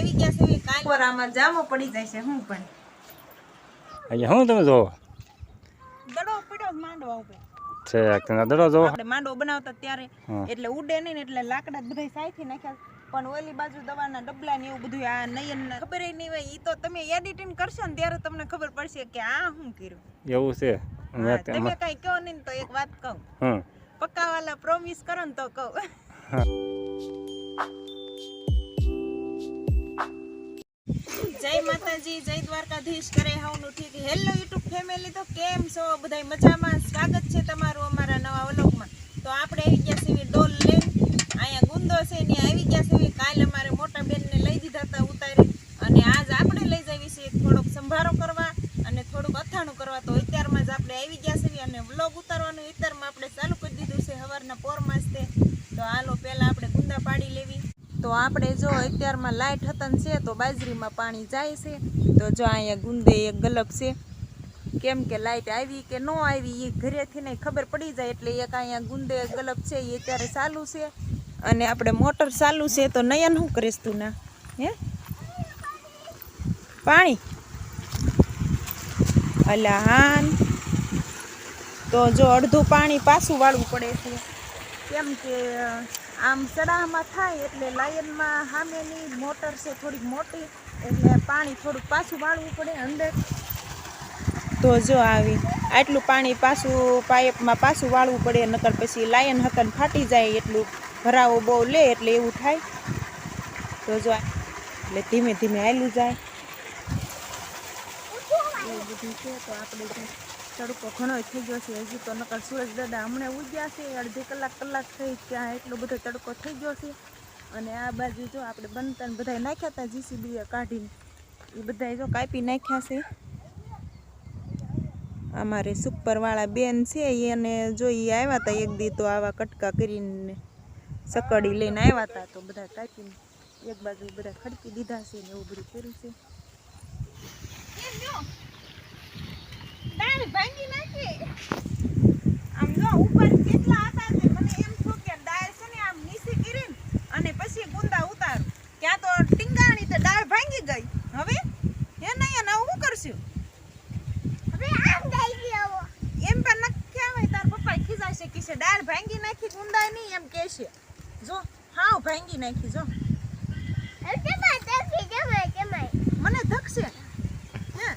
આવી ગયા છે કાલ આમાં જામો પડી જાય છે હું પણ. અહીંયા હું તમે જોવો? દડો પડ્યો માંડવા ઉપર. છે તમે દડો જોવો? આપણે માંડવો બનાવતા ત્યારે એટલે ઉડે નહીં ને એટલે લાકડા બધા સાઈથી નાખ્યા. પણ ઓલી બાજુ દવાના ડબલા ને એવું બધું આ નયન ખબર નહીં હોય ઈ તો તમે એડિટિંગ કરશો ને ત્યારે તમને ખબર પડશે કે આ શું કર્યું. એવું છે. તમે કઈ કહો નહીં તો એક વાત કહું. હમ. પક્કા વાલા પ્રોમિસ કરો ને તો કહું. માતાજી, જય દ્વારકાધીશ, કરે હાવનું ઠીક. હેલો યુટ્યુબ ફેમિલી તો કેમ છો? બધાય મજામાં? સ્વાગત છે તમારું અમારા નવા વ્લોગમાં. તો આપણે આવી ગયા છીએ ડોલ લેન. અહીંયા ગુંદો છે ને આવી ગયા છીએ. કાલ અમારે મોટા બેનને લઈ દીધા હતા ઉતારી અને આજ આપણે લઈ જઈએ છીએ થોડોક સંભારો કરવા અને થોડુંક અથાણું કરવા તો અત્યારમાં જ આપણે આવી ગયા છીએ અને વ્લોગ ઉતારવાનું અત્યારમાં આપણે ચાલુ કરી દીધું છે સવારના પોરમાં જ તે તો હાલો પહેલાં આપણે ગુંદા પાડી લેવી તો આપણે જો અત્યારમાં લાઇટ છે તો બાજરીમાં પાણી જાય છે. તો જો અહીંયા ગુંદે એક ગલબ છે. કેમ કે લાઇટ આવી કે ન આવી એ ઘરેથી નહીં ખબર પડી જાય એટલે એક અહીંયા ગુંદે ગલબ છે એ અત્યારે ચાલુ છે. અને આપણે મોટર ચાલુ છે તો નયન શું કરીશ તું ના? હે? પાણી? અલા હાન. તો જો અડધું પાણી પાછું વાળવું પડે છે. કેમ કે આમ સડામાં થાય એટલે લાયનમાં સામેની મોટર છે થોડીક મોટી એટલે પાણી થોડુંક પાછું વાળવું પડે અંદર. તો જો આવી આટલું પાણી પાછું પાઇપમાં પાછું વાળવું પડે નકર પછી લાયન હકન ફાટી જાય એટલું ભરાવો બહુ લે એટલે એવું થાય. તો જો એટલે ધીમે ધીમે આવેલું જાય. એવું બધું છે તો આપણે તડકો ઘણો થઈ ગયો છે. હજી તો નકર સૂરજ દાદા હમણાં ઉગ્યા છે. અડધી કલાક કલાક થઈ ત્યાં એટલો બધો તડકો થઈ ગયો છે. અને આ બાજુ જો આપણે બનતા બધા નાખ્યા હતા જીસીબી કાઢીને. એ બધાય જો કાપી નાખ્યા છે. અમારે સુપરવાળા બેન છે એને જો એ આવ્યા હતા એક દી તો આવા કટકા કરીને સકડી લઈને આવ્યા હતા તો બધા કાપીને એક બાજુ બધા ખડકી દીધા છે ને એવું બધું કર્યું છે. તો ડાળ ભાંગી ગઈ. હવે એ નહીં અને હું કરશું? હવે આમ થઈ ગયો એમ પણ નક્કી આવે તાર પપ્પા ખીજાશે કે છે ભાંગી નાખી ગુંદા નહીં એમ કહેશે. જો હાવ ભાંગી નાખી જો મને ધકશે હે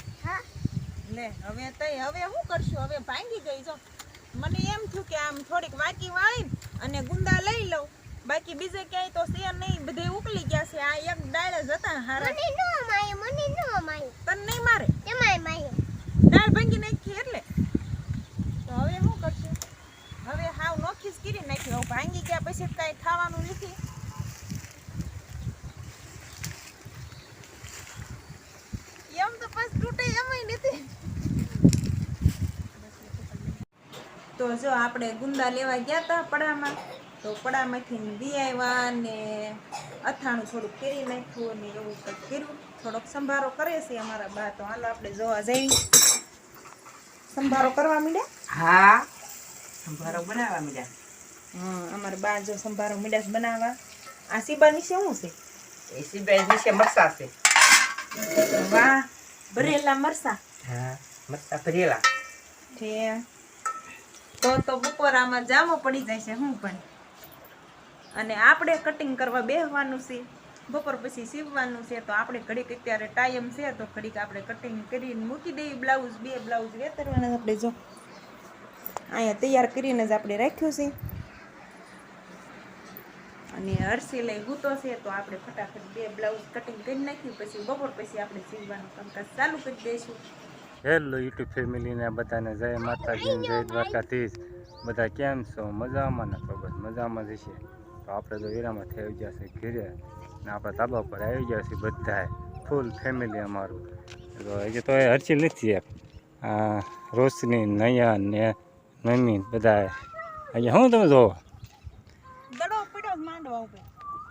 લે હવે તઈ હવે શું કરશું? હવે ભાંગી ગઈ જો. મને એમ થયું કે આમ થોડીક વાકી વાળી અને ગુંદા લઈ લઉં. બાકી બીજે ક્યાંય તો છે નહીં. બધે ઉકલી ગયા છે. આ એક ડાળ જ હતા હારા. તને નહીં મારે? દાળ ભાંગી નાખી એટલે. તો હવે શું કરશું? હવે હાવ નોખી જ કરી નાખી. હવે ભાંગી ગયા પછી કાંઈ ખાવાનું નથી. એમ તો પછી તૂટે એમય નથી. તો જો આપણે ગુંદા લેવા ગયા હતા પડામાં તો પડામાંથી દી આવ્યા ને અથાણું થોડુંક કરી નાખ્યું ને એવું કંઈક કર્યું. થોડોક સંભારો કરે છે અમારા બા તો હાલો આપણે જોવા જઈ સંભારો કરવા માંડ્યા? હા સંભારો બનાવવા મીડ્યા. હા અમારા બા જો સંભારો મીડાસ બનાવવા. આ સીબા નીચે શું છે? એ સિવાય નીચે મરસા છે. વાહ ભરેલા મરસા. હા મરસા ભરેલા. છે તો તો બપોરામાં જામો પડી જાય છે, હું પણ. અને આપણે કટિંગ કરવા બેસવાનું છે, બપોર પછી સીવવાનું છે, તો આપણે ઘડીક અત્યારે ટાઈમ છે, તો ઘડીક આપણે કટિંગ કરીને મૂકી દઈએ બ્લાઉઝ બે બ્લાઉઝ વેતરવાના આપણે જો. અહીંયા તૈયાર કરીને જ આપણે રાખ્યું છે. અને હરસી લઈ ગૂતો છે, તો આપણે ફટાફટ બે બ્લાઉઝ કટિંગ કરી નાખ્યું, પછી બપોર પછી આપણે સીવવાનું કામકાજ ચાલુ કરી દઈશું. હેલો યુટ્યુબ ફેમિલીને બધાને જય માતાજી જય દ્વારકાધીશ. બધા કેમ છો? મજામાં ને તો બસ મજામાં જશે તો આપણે તો વેરામાં થઈ ગયા છે ઘેરે ને આપણા ધાબા પર આવી ગયા છે બધાએ ફૂલ ફેમિલી અમારું. તો હજી તો એ હરચી નથી આ રોશની નયન ને નમીન બધા અહીંયા શું તમે જોવો?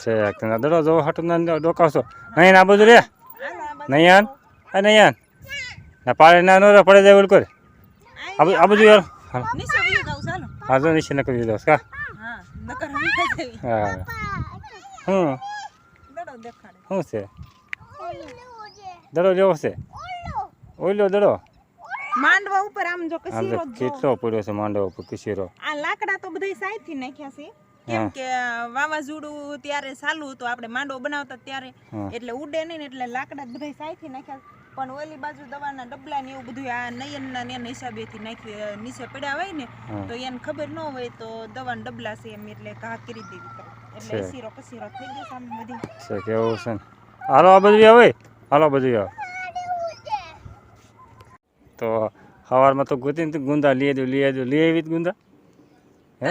છે દડો જોવો હાટું ના ડોકાવશો નહીં આ બધું રે. નયન? આ નયન? ના પાડે ના નો પડે જાય ઓલું કરે આ બધું યાર. હા તો નકરી દીધો કા? હા નકર હમણાં જવી હા. હું શું છે? દડો લેવો છે? ઓઈલો દડો? માંડવા ઉપર આમ જો કસીરો જો. કેટલો પડ્યો છે માંડવો ઉપર કસીરો આ લાકડા તો બધાય સાઈડથી નાખ્યા છે. કેમ કે વાવાઝોડું ત્યારે ચાલુ હતું. આપણે માંડવો બનાવતા ત્યારે એટલે ઉડે નહીં એટલે લાકડા બધાય સાઈથી નાખ્યા છે. પણ ઓલી બાજુ દવાના ડબલા ને એવું બધું આ નયનના ને એના હિસાબેથી નાખી નીચે પડ્યા હોય ને તો એને ખબર ન હોય તો દવાના ડબલા છે એમ એટલે ઘા કરી દેવી એટલે છે. કસીરો થઈ ગયો સામે બધી. કેવું છે? હાલો આ બધું આવે હાલો બધું આવે તો સવારમાં તો ગોતીને ગુંદા લઈ દઉં લઈ દઉં લઈ આવી ગુંદા? હે?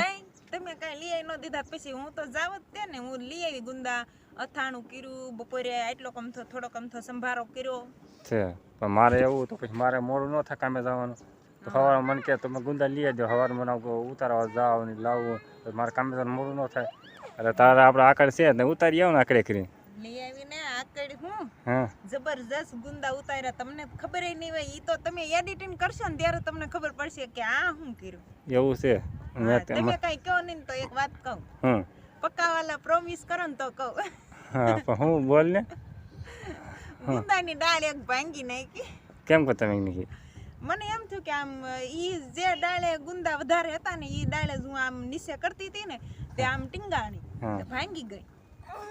તમે કાંઈ લઈ આવી ન દીધા. પછી હું તો જાવ જ તે ને હું લઈ આવી ગુંદા. અથાણું કર્યું બપોરે આટલો કમથો થોડો કમથો સંભારો કર્યો. છે પણ મારે એવું તો પછી મારે મોડું ન થાય કામે જવાનું. તો મન મને કહે તમે ગુંદા લઈ જાઓ સવારે મને ઉતારવા જાવ ને લાવવું તો મારે કામે જવાનું મોડું ન થાય. એટલે તારે આપણે આકડ છે ને ઉતારી આવો ને આકડે કરી. લઈ આવીને આકડી હું? જબરજસ્ત ગુંદા ઉતાર્યા. તમને ખબર નહીં હોય ઈ તો તમે એડિટિંગ કરશો ને ત્યારે તમને ખબર પડશે કે આ શું કર્યું. એવું છે. તમે કઈ કહો નહીં તો એક વાત કહું. પક્કાવાલા પ્રોમિસ કરો ને તો કહું. હા પણ હું બોલ ને ગુંદાની ડાળ એક ભાંગી નાખી કેમ કહો તમે નહીં મને એમ થયું કે આમ ઈ જે ડાળે ગુંદા વધારે હતા ને ઈ ડાળે જ હું આમ નીચે કરતી હતી ને તે આમ ટીંગાણી હા. તે ભાંગી ગઈ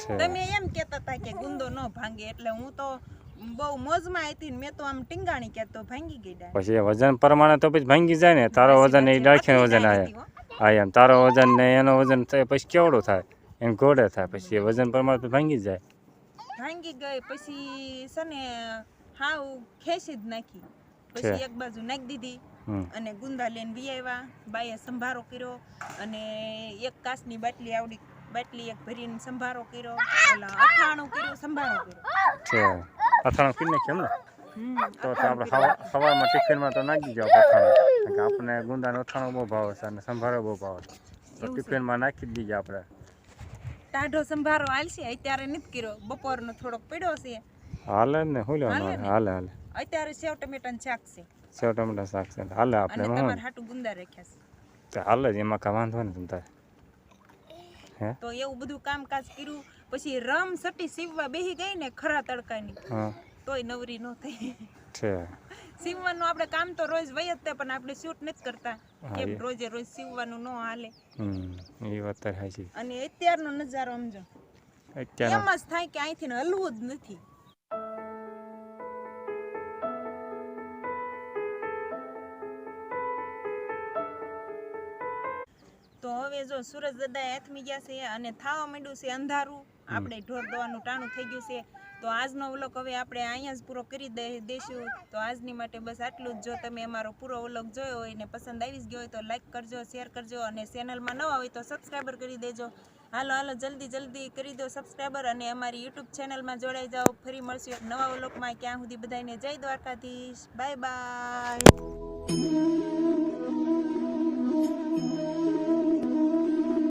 છે તમે એમ કહેતા હતા કે ગુંદો ન ભાંગે એટલે હું તો બહુ મોજમાં હતી ને મેં તો આમ ટીંગાણી કે તો ભાંગી ગઈ ડાળ પછી એ વજન પ્રમાણે તો પછી ભાંગી જાય ને તારો વજન એ ડાળખીનું વજન આવે હા એમ તારો વજન ને એનો વજન થાય પછી કેવડું થાય એમ ઘોડે થાય પછી વજન પ્રમાણે તો ભાંગી જાય. ભાંગી ગઈ પછી છે ને હાવ ખેંચી જ નાખી. પછી એક બાજુ નાખી દીધી અને ગુંદા લઈને બી આવ્યા બાઈએ સંભારો કર્યો અને એક કાચની બાટલી આવડી બાટલી એક ભરીને સંભારો કર્યો. ઓલા અથાણું કર્યું સંભારો કર્યો. છે. અથાણું કરી નાખ્યું એમ ને તો આપણે સવારમાં ટિફિનમાં તો નાખી જાવ અથાણું. આપણે આપણને ગુંદાનો અથાણું બહુ ભાવે છે અને સંભારો બહુ ભાવે છે. તો ટિફિનમાં નાખી જ દીજે આપણે. ટાઢો સંભારો હાલશે. અત્યારે નથી કર્યો. બપોરનો થોડોક પડ્યો છે. હાલે ને. શું હાલે હાલે અત્યારે સેવ ટમેટાનું શાક છે. સેવ ટમેટા શાક છે. હાલે આપણે તમારે હાટુ ગુંદા રાખ્યા છે. તો હાલે જ એમાં કા વાંધો નહીં તમતા તો એવું બધું કામકાજ કર્યું. પછી રમ સટી સીવવા બેહી ગઈ ને ખરા તડકાની. હા. તોય નવરી ન થઈ. છે. સીવવાનું આપણે કામ તો રોજ વય જ તે પણ આપણે શૂટ નથી કરતા. કેમ રોજે રોજ સીવવાનું ન હાલે. એ વાત તો સાચી અને અત્યારનો નજારો સમજો. અત્યારે એમ જ થાય કે અહીંથી હલવું જ નથી. તો હવે જો સુરજ દાદા હાથમી ગયા છે અને થાવા માંડ્યું છે અંધારું. આપણે ઢોર દવાનું ટાણું થઈ ગયું છે. તો આજનો વ્લોગ હવે આપણે અહીંયા જ પૂરો કરી દે દેશું તો આજની માટે બસ આટલું જ. જો તમે અમારો પૂરો વ્લોગ જોયો હોય ને પસંદ આવી જ ગયો હોય તો લાઈક કરજો, શેર કરજો અને ચેનલમાં નવા હોય તો સબસ્ક્રાઈબર કરી દેજો. હાલો હાલો, જલ્દી જલ્દી કરી દો સબસ્ક્રાઈબર અને અમારી યુટ્યુબ ચેનલમાં જોડાઈ જાઓ. ફરી મળશું એક નવા વ્લોગમાં. ક્યાં સુધી બધાને જય દ્વારકાધીશ. Bye bye.